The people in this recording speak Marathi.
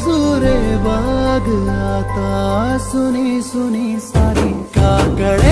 हजूर बाग आता सुनी सुनी सारी काकड़े